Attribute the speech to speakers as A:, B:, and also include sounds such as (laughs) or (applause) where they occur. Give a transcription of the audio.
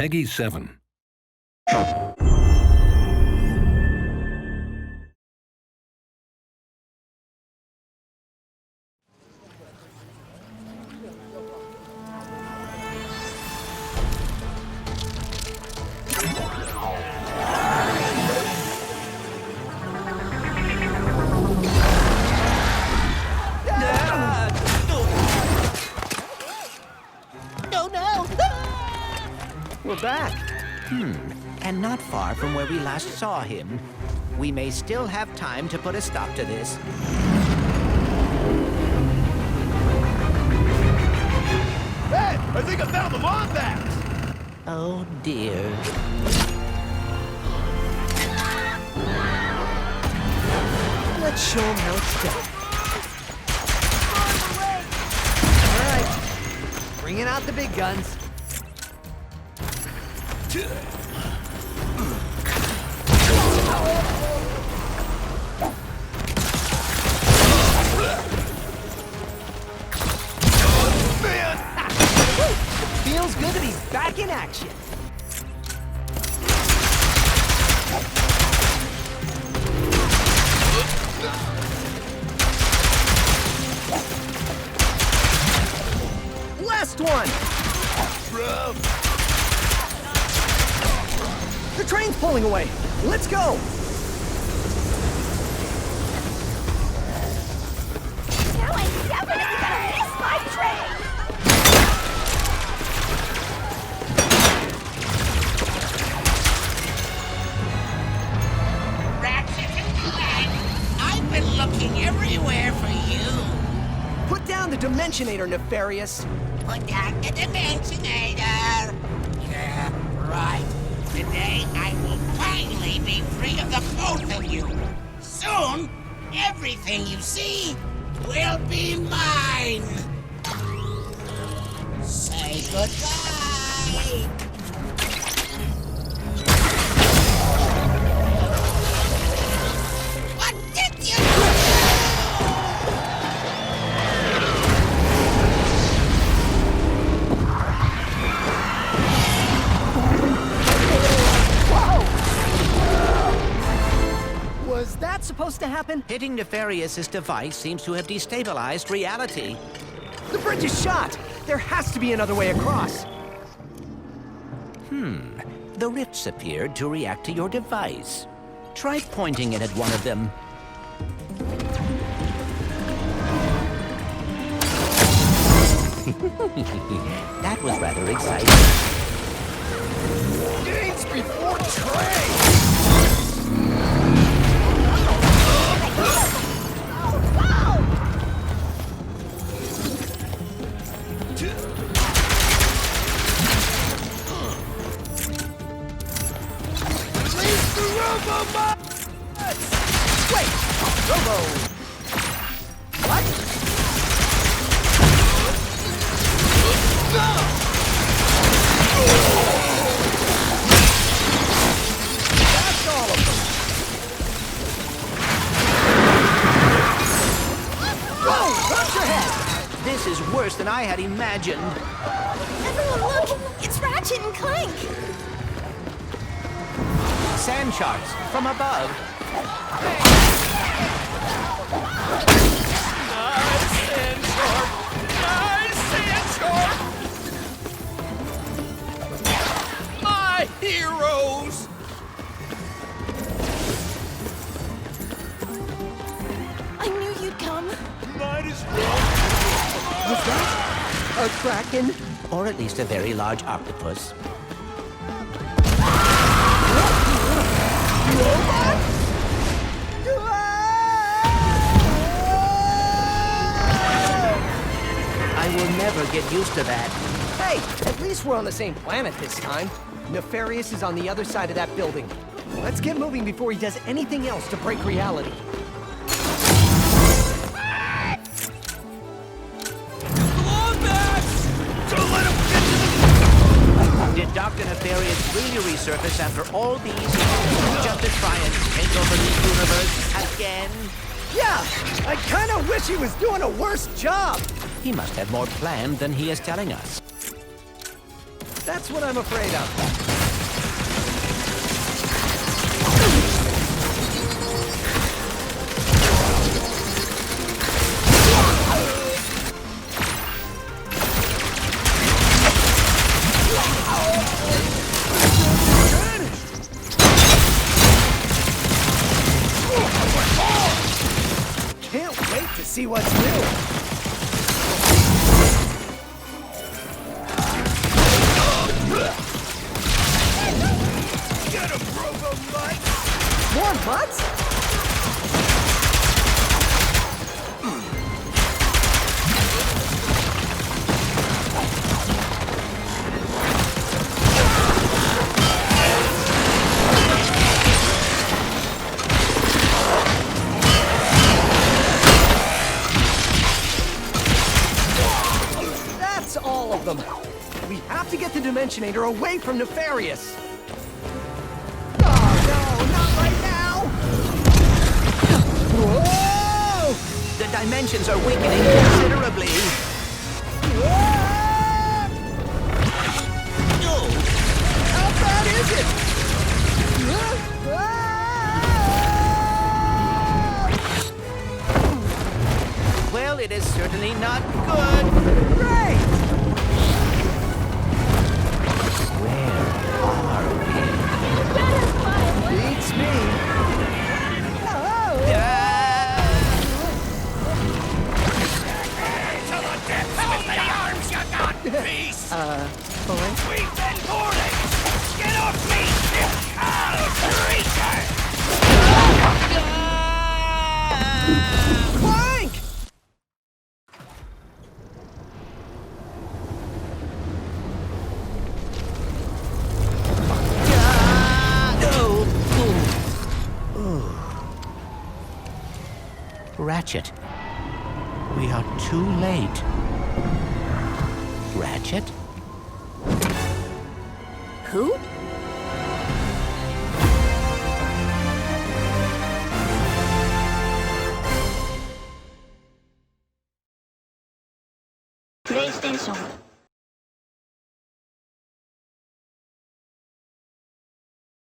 A: Peggy 7.
B: No, no!
C: We're back. Hmm.
D: And not far from where we last saw him. We may still have time to put a stop to this.
C: Hey, I think I found the Lombax!
D: Oh dear.
C: Let's show him how it's done. All right, bringing out the big guns. Feels good to be back in action. Last one! The train's pulling away. Let's go!
B: Now I'm definitely gonna miss my train!
E: Ratchet and Clank, I've been looking everywhere for you.
C: Put down the Dimensionator, Nefarious.
E: Put down the Dimensionator. Yeah, right. Today I will finally be free of the both of you. Soon, everything you see will be mine. Say goodbye.
C: Was that supposed to happen?
D: Hitting Nefarious's device seems to have destabilized reality.
C: The bridge is shot! There has to be another way across. Hmm.
D: The rifts appeared to react to your device. Try pointing it at one of them. (laughs) that was rather exciting.
C: Gates before trade! Wait! Robo... What?
D: This is worse than I had imagined.
B: Everyone look! It's Ratchet and Clank!
D: Sand sharks from above.
F: My heroes!
B: I knew you'd come.
F: Might as well.
C: Was that a kraken?
D: Or at least a very large octopus. Will never get used to that.
C: Hey, at least we're on the same planet this time. Nefarious is on the other side of that building. Let's get moving before he does anything else to break reality.
D: Did Dr. Nefarious really resurface after all these years just to try and take over the universe again?
C: Yeah, I kind of wish he was doing a worse job.
D: He must have more planned than he is telling us.
C: That's what I'm afraid of. Can't wait to see what's new. All of them. We have to get the Dimensionator away from Nefarious. Oh no, not right now! Whoa!
D: The dimensions are weakening considerably.
C: How bad is it?
D: Well, it is certainly not good.
C: Great!
D: Ratchet. We are too late. Ratchet?
B: Who?
A: PlayStation